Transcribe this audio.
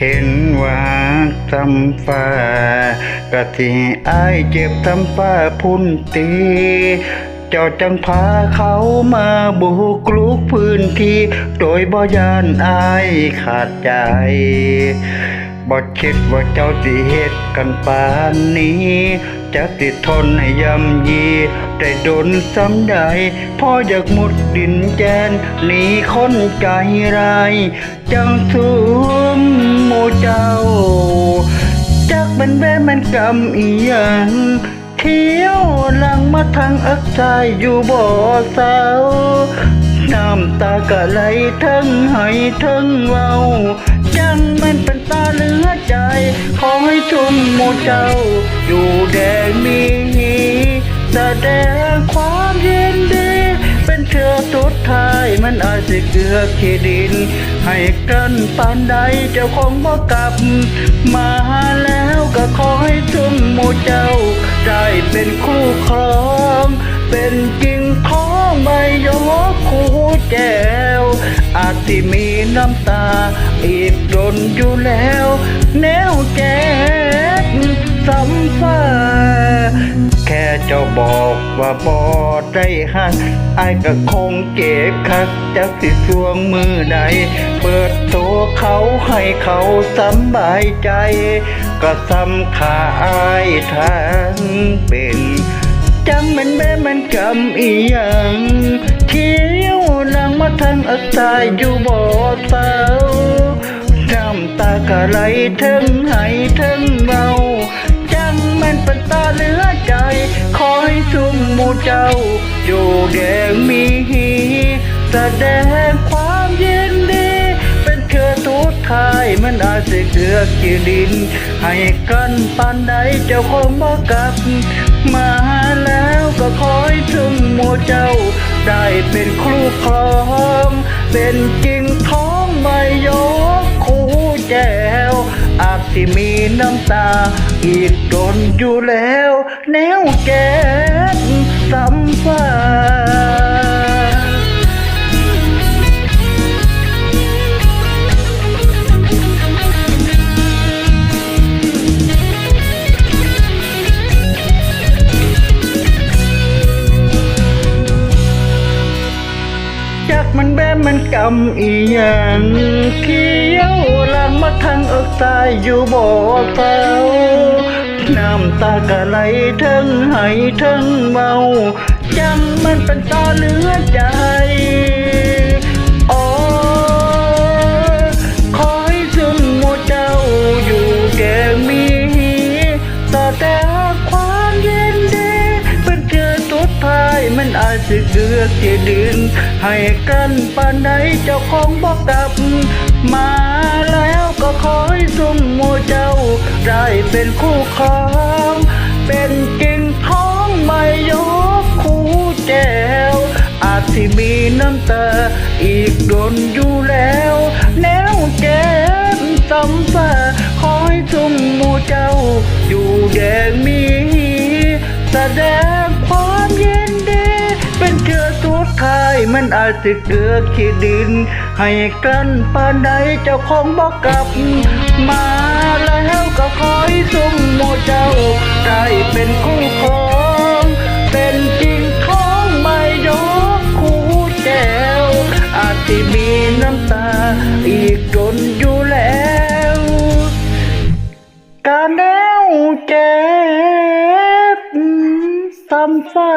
เห็นว่าทำฟ้ากะที่อายเจ็บทำฟ้าพุ่นตี เจ้าจังพาเขามาบุกลุกพื้นที่ โดยบ่ยานอายขาดใจบ่คิดว่าเจ้าสิเหตุกันปานนี้ จะติดทนให้ยำยีได้โดนซ้ำใดพ่ออยากมุดดินแจนหนีคนใจร้าย จังสูมโมเจ้า จักเป็นแว่มันกำอีหยังเที่ยวลังมาทางอักใจอยู่บ่อเศร้าน้ำตากะไหลทั้งให้ทั้งเว้า จังมันเป็นตาเล ขอให้ทุ่มโมเจ้า อยู่แดงมีแสดงความยินดี เป็นเธอสุดท้ายมันอาจจะเกือขี้ดิน ให้กันปานใดเจ้าคงบ่กลับ มาแล้วก็ขอให้ทุ่มโมเจ้า ได้เป็นคู่ครอง เป็นจริงของไม่ยกคู่แก้วอาจที่มีน้ำตา อีกดนอยู่แล้ว แนวแจ๊ดสัมฟ้าแค่เจ้าบอกว่าบอได้หักไอ้ายก็คงเจ็บคักจากสิสวงมือใด เปิดตัวเขาให้เขาสำบายใจ ก็สำขาอายทางเป็นจังมันแม่มันกำอีหยังเที่ยวนางมาทางอักตายอยู่บ่อเศร้าำตากะไหลทั้งไหทั้งเมาจังมันเป็นตาเหลือใจ คอยซุ่มมูเจ้า อยู่แดงมีหีแสดงความยินดี เป็นเธอทุกทายมันอาจจะเกือกขีดิน ให้กันปานใดเจ้าคงบ่กลับ มาแล้วก็คอยถึงหมัวเจ้า ได้เป็นครูครอง เป็นจริงท้องไม่ยอาจ ที่มีน้ำตา อีกโดนอยู่แล้ว แนวแก้ดสัมฟ้าจักมันแบ้มันกำอีหยัง กตายอยู่บ่อเศร้าน้ำตากะไหลทั้งไหทั้งเมาจังมันเป็นตาเหลือใจโอ้คอยซึ่งโมเจ้าอยู่แก่มีต่อแต่ความเย็นดีเป็นเธอสุดท้ายมันอาจจะเกือกที่ดินให้กันปานใดเจ้าของบอกกลับมาแล้ว ก็คอยซุ่มโมเจ้า ได้เป็นคู่ครองเป็นจริงท้องไม่ยกคู่แจวอาจที่มีน้ำตา อีกโดนอยู่แล้ว แนวแก้มซ้ำฟ้าคอยซุ่มโมเจ้า อยู่แดงมีแสดง มันอาจจะเกือขีดิน ให้กันปานใดเจ้าของบอกกลับ มาแล้วก็คอยซุ่มโมเจ้าได้เป็นคู่ครองเป็นจริงท้องไม่ยกคู่แก้วอาจที่มีน้ำตาอีกจนอยู่แล้วการแนวเจ็บซ้ำฟ้า